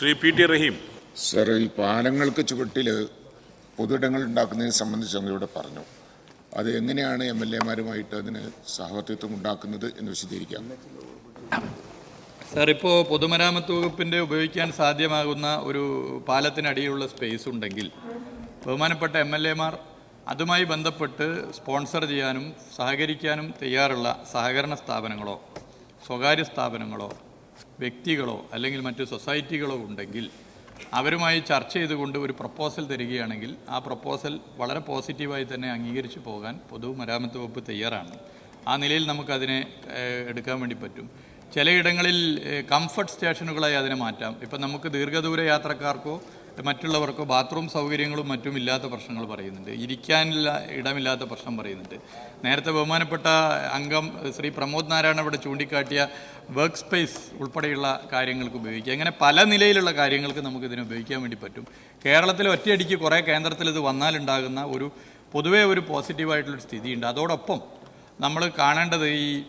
Shri P T Rahim. Sir ഈ പാലങ്ങൾക്ക് ചുവട്ടിൽ പൊതുയിടങ്ങൾ ഉണ്ടാക്കുന്നതിനെ സംബന്ധിച്ച് അങ്ങ് ഇവിടെ പറഞ്ഞു. അത് എങ്ങനെയാണ് എം എൽ എമാരുമായിട്ട് അതിന് സഹവർത്തിത്വം ഉണ്ടാക്കുന്നത് എന്ന് വിശദീകരിക്കാം. സാർ ഇപ്പോൾ പൊതുമരാമത്ത് വകുപ്പിന്റെ ഉപയോഗിക്കാൻ സാധ്യമാകുന്ന ഒരു പാലത്തിനടിയിലുള്ള സ്പേസ് ഉണ്ടെങ്കിൽ ബഹുമാനപ്പെട്ട എം എൽ എമാർ അതുമായി ബന്ധപ്പെട്ട് സ്പോൺസർ ചെയ്യാനും സഹകരിക്കാനും തയ്യാറുള്ള സഹകരണ സ്ഥാപനങ്ങളോ സ്വകാര്യ സ്ഥാപനങ്ങളോ വ്യക്തികളോ അല്ലെങ്കിൽ മറ്റ് സൊസൈറ്റികളോ ഉണ്ടെങ്കിൽ അവരുമായി ചർച്ച ചെയ്തുകൊണ്ട് ഒരു പ്രപ്പോസൽ തരികയാണെങ്കിൽ ആ പ്രപ്പോസൽ വളരെ പോസിറ്റീവായി തന്നെ അംഗീകരിച്ചു പോകാൻ പൊതുമരാമത്ത് വകുപ്പ് തയ്യാറാണ്. ആ നിലയിൽ നമുക്കതിനെ എടുക്കാൻ വേണ്ടി പറ്റും. ചിലയിടങ്ങളിൽ കംഫർട്ട് സ്റ്റേഷനുകളായി അതിനെ മാറ്റാം. ഇപ്പം നമുക്ക് ദീർഘദൂര യാത്രക്കാർക്കോ മറ്റുള്ളവർക്കോ ബാത്റൂം സൗകര്യങ്ങളും മറ്റും ഇല്ലാത്ത പ്രശ്നങ്ങൾ പറയുന്നുണ്ട്. ഇരിക്കാനില്ല ഇടമില്ലാത്ത പ്രശ്നം പറയുന്നുണ്ട്. നേരത്തെ ബഹുമാനപ്പെട്ട അംഗം ശ്രീ പ്രമോദ് നാരായണ ഇവിടെ ചൂണ്ടിക്കാട്ടിയ വർക്ക് സ്പേസ് ഉൾപ്പെടെയുള്ള കാര്യങ്ങൾക്ക് ഉപയോഗിക്കുക. അങ്ങനെ പല നിലയിലുള്ള കാര്യങ്ങൾക്ക് നമുക്ക് ഇതിനെ ഉപയോഗിക്കാൻ വേണ്ടി പറ്റും. കേരളത്തിൽ ഒറ്റയടിക്ക് കുറേ കേന്ദ്രത്തിൽ ഇത് വന്നാലുണ്ടാകുന്ന ഒരു പൊതുവേ ഒരു പോസിറ്റീവായിട്ടുള്ളൊരു സ്ഥിതിയുണ്ട്. അതോടൊപ്പം നമ്മൾ കാണേണ്ടത് ഈ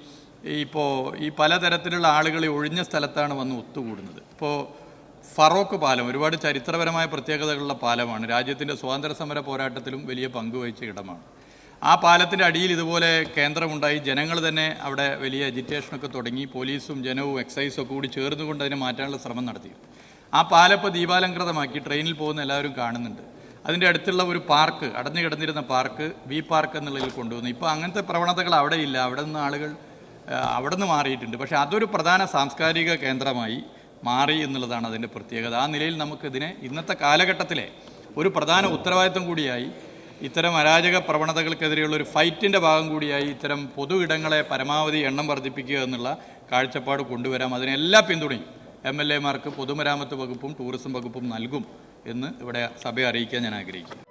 ഇപ്പോൾ ഈ പലതരത്തിലുള്ള ആളുകൾ ഒഴിഞ്ഞ സ്ഥലത്താണ് വന്ന് ഒത്തുകൂടുന്നത്. ഇപ്പോൾ ഫറോക്ക് പാലം ഒരുപാട് ചരിത്രപരമായ പ്രത്യേകതകളുള്ള പാലമാണ്. രാജ്യത്തിന്റെ സ്വാതന്ത്ര്യ സമര പോരാട്ടത്തിലും വലിയ പങ്കുവഹിച്ച ഇടമാണ്. ആ പാലത്തിന്റെ അടിയിൽ ഇതുപോലെ കേന്ദ്രമുണ്ടായി. ജനങ്ങൾ തന്നെ അവിടെ വലിയ എജിറ്റേഷനൊക്കെ തുടങ്ങി. പോലീസും ജനവും എക്സൈസും ഒക്കെ കൂടി ചേർന്നുകൊണ്ട് അതിനെ മാറ്റാനുള്ള ശ്രമം നടത്തി. ആ പാലം ഇപ്പോൾ ദീപാലങ്കൃതമാക്കി. ട്രെയിനിൽ പോകുന്ന എല്ലാവരും കാണുന്നുണ്ട്. അതിന്റെ അടുത്തുള്ള ഒരു പാർക്ക് അടഞ്ഞു കിടന്നിരുന്ന പാർക്ക് വി പാർക്ക് എന്നുള്ളതിൽ കൊണ്ടുവന്നു. ഇപ്പോൾ അങ്ങനത്തെ പ്രവണതകൾ അവിടെ ഇല്ല അവിടെ നിന്ന് ആളുകൾ അവിടെ നിന്ന് മാറിയിട്ടുണ്ട്. പക്ഷേ അതൊരു പ്രധാന സാംസ്കാരിക കേന്ദ്രമായി. മാറി എന്നുള്ളതാണ് അതിന്റെ പ്രത്യേകത. ആ നിലയിൽ നമുക്കിതിനെ ഇന്നത്തെ കാലഘട്ടത്തിലെ ഒരു പ്രധാന ഉത്തരവാദിത്വം കൂടിയായി ഇത്തരം അരാജക പ്രവണതകൾക്കെതിരെയുള്ള ഒരു ഫൈറ്റിന്റെ ഭാഗം കൂടിയായി ഇത്തരം പൊതു ഇടങ്ങളെ പരമാവധി എണ്ണം വർദ്ധിപ്പിക്കുക എന്നുള്ള കാഴ്ചപ്പാട് കൊണ്ടുവരാം. അതിനെല്ലാം പിന്തുണയും എം എൽ എമാർക്ക് പൊതുമരാമത്ത് വകുപ്പും ടൂറിസം വകുപ്പും നൽകും എന്ന് ഇവിടെ സഭയെ അറിയിക്കാൻ ഞാൻ ആഗ്രഹിക്കുന്നു.